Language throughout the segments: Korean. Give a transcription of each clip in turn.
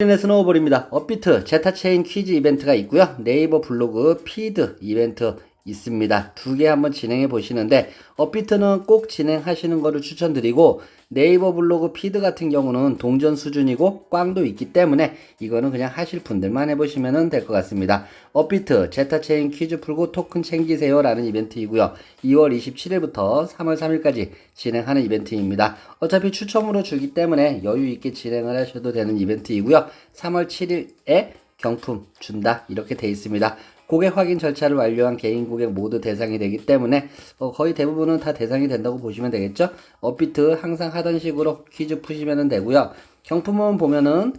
의 스노우볼입니다. 업비트 제타체인 퀴즈 이벤트가 있고요. 네이버 블로그 피드 이벤트 있습니다. 두 개 한번 진행해 보시는데 업비트는 꼭 진행하시는 거를 추천드리고 네이버 블로그 피드 같은 경우는 동전 수준이고 꽝도 있기 때문에 이거는 그냥 하실 분들만 해보시면 될 것 같습니다. 업비트 제타체인 퀴즈 풀고 토큰 챙기세요 라는 이벤트이고요. 2월 27일부터 3월 3일까지 진행하는 이벤트입니다. 어차피 추첨으로 주기 때문에 여유 있게 진행을 하셔도 되는 이벤트이고요. 3월 7일에 경품 준다 이렇게 돼 있습니다. 고객 확인 절차를 완료한 개인 고객 모두 대상이 되기 때문에 어, 거의 대부분은 다 대상이 된다고 보시면 되겠죠. 업비트 항상 하던 식으로 퀴즈 푸시면 되고요. 경품은 보면은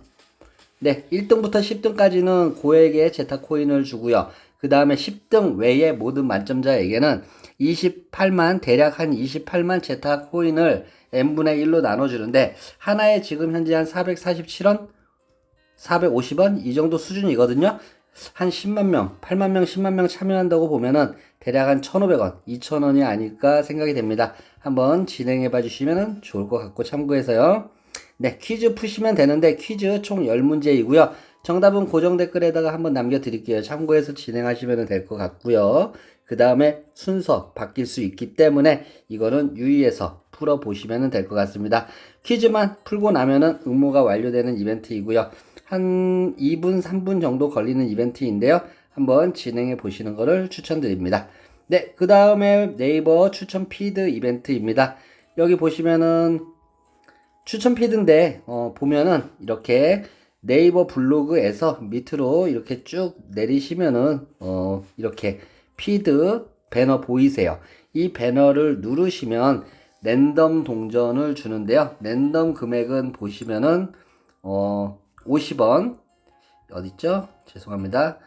네 1등부터 10등까지는 고액의 제타 코인을 주고요. 그 다음에 10등 외의 모든 만점자에게는 28만 대략 한 28만 제타 코인을 n분의 1로 나눠주는데 하나에 지금 현재 한 447원 450원 이 정도 수준이거든요. 한 10만 명, 8만 명, 10만 명 참여한다고 보면은 대략 한 1,500원, 2,000원이 아닐까 생각이 됩니다. 한번 진행해 봐 주시면 좋을 것 같고 참고해서요. 네, 퀴즈 푸시면 되는데 퀴즈 총 10문제이고요. 정답은 고정 댓글에다가 한번 남겨 드릴게요. 참고해서 진행하시면 될 것 같고요. 그 다음에 순서 바뀔 수 있기 때문에 이거는 유의해서 풀어 보시면 될 것 같습니다. 퀴즈만 풀고 나면은 응모가 완료되는 이벤트이고요. 한 2분, 3분 정도 걸리는 이벤트인데요. 한번 진행해 보시는 것을 추천드립니다. 네, 그 다음에 네이버 추천 피드 이벤트입니다. 여기 보시면은 추천 피드인데 어, 보면은 이렇게 네이버 블로그에서 밑으로 이렇게 쭉 내리시면은 어, 이렇게 피드 배너 보이세요. 이 배너를 누르시면 랜덤 동전을 주는데요. 랜덤 금액은 보시면은 어 50원 어딨죠? 죄송합니다.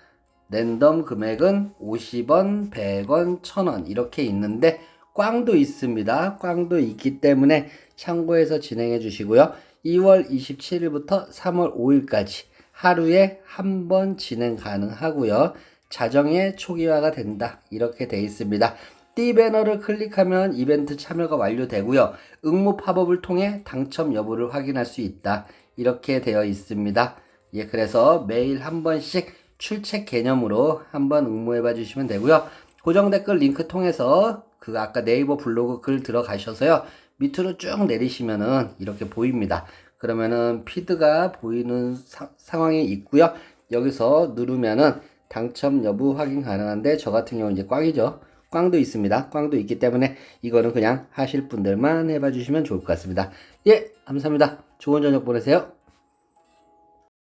랜덤 금액은 50원, 100원, 1000원 이렇게 있는데 꽝도 있습니다. 꽝도 있기 때문에 참고해서 진행해 주시고요. 2월 27일부터 3월 5일까지 하루에 한 번 진행 가능하고요. 자정에 초기화가 된다. 이렇게 돼 있습니다. 띠 배너를 클릭하면 이벤트 참여가 완료되고요. 응모 팝업을 통해 당첨 여부를 확인할 수 있다. 이렇게 되어 있습니다. 예, 그래서 매일 한 번씩 출첵 개념으로 한번 응모해 봐 주시면 되고요. 고정 댓글 링크 통해서 그 아까 네이버 블로그 글 들어가셔서요. 밑으로 쭉 내리시면은 이렇게 보입니다. 그러면은 피드가 보이는 사, 상황이 있고요. 여기서 누르면은 당첨 여부 확인 가능한데 저 같은 경우 이제 꽝이죠. 꽝도 있습니다. 꽝도 있기 때문에 이거는 그냥 하실 분들만 해봐 주시면 좋을 것 같습니다. 예, 감사합니다. 좋은 저녁 보내세요.